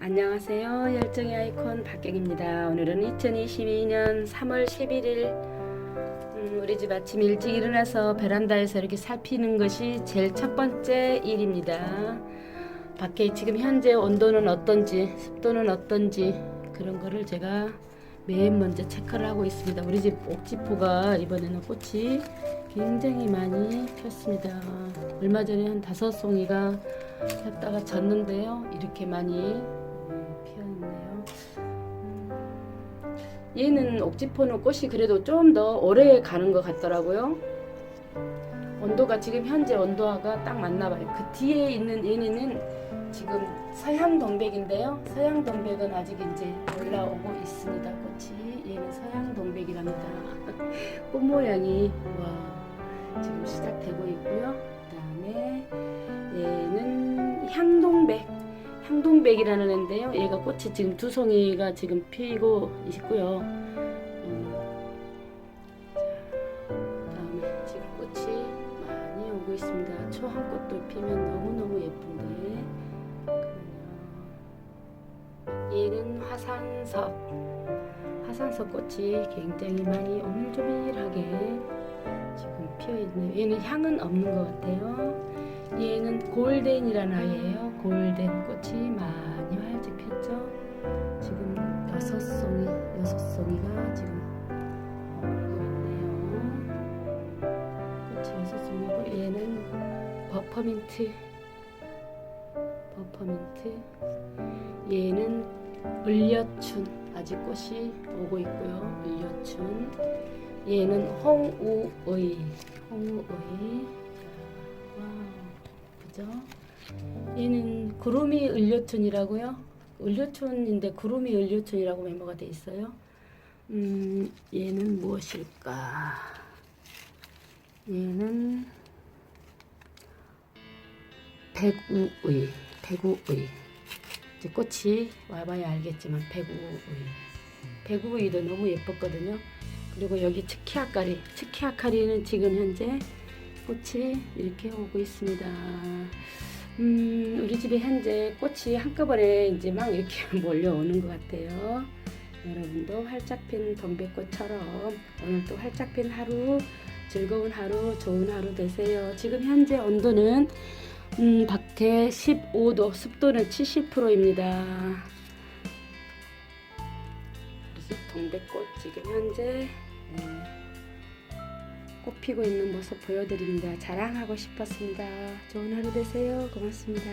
안녕하세요. 열정의 아이콘 박경입니다. 오늘은 2022년 3월 11일 음, 우리 집 아침 일찍 일어나서 베란다에서 이렇게 살피는 것이 제일 첫 번째 일입니다. 밖에 지금 현재 온도는 어떤지 습도는 어떤지 그런 거를 제가 맨 먼저 체크를 하고 있습니다. 우리 집 옥지포가 이번에는 꽃이 굉장히 많이 폈습니다. 얼마 전에 한 다섯 송이가 폈다가 졌는데요. 이렇게 많이 얘는 옥지포는 꽃이 그래도 좀 더 오래 가는 것 같더라고요. 온도가 지금 현재 온도가 딱 맞나 봐요. 그 뒤에 있는 얘네는 지금 서양 동백인데요. 서양 동백은 아직 이제 올라오고 있습니다. 꽃이 얘는 서양 동백이랍니다. 꽃 모양이 와 지금 시작되고 있고요. 그다음에 얘는 향 동백 향동백이라는 애인데요. 얘가 꽃이 지금 두 송이가 지금 피고 있고요. 음, 자, 그다음에 지금 꽃이 많이 오고 있습니다. 초한 꽃도 피면 너무 너무 예쁜데. 그러면 얘는 화산석. 화산석 꽃이 굉장히 많이 오밀조밀하게 지금 피어 있네요. 얘는 향은 없는 것 같아요. 얘는 골덴이라는 아이예요. 골덴 꽃이 많이 활짝 폈죠. 지금 여섯 송이, 여섯 송이가 지금 오고 있네요. 꽃이 여섯 송이고 얘는 버퍼민트, 버퍼민트. 얘는 을려춘 아직 꽃이 오고 있고요. 을려춘. 얘는 홍우의, 홍우의. 그죠? 얘는 구름이 을려촌이라고요. 을려촌인데 구름이 을려촌이라고 멤버가 돼 있어요. 음, 얘는 무엇일까? 얘는 백우의, 백우의. 이제 꽃이 와봐야 알겠지만 백우의. 백우의도 너무 예뻤거든요. 그리고 여기 츠키아카리, 츠키아카리는 지금 현재 꽃이 이렇게 오고 있습니다. 음, 우리 집에 현재 꽃이 한꺼번에 이제 막 이렇게 몰려오는 것 같아요. 여러분도 활짝 핀 동백꽃처럼 오늘 또 활짝 핀 하루, 즐거운 하루, 좋은 하루 되세요. 지금 현재 온도는 음, 밖에 15도, 습도는 70%입니다. 우리 집 동백꽃 지금 현재 네. 꽃 피고 있는 모습 보여드립니다. 자랑하고 싶었습니다. 좋은 하루 되세요. 고맙습니다.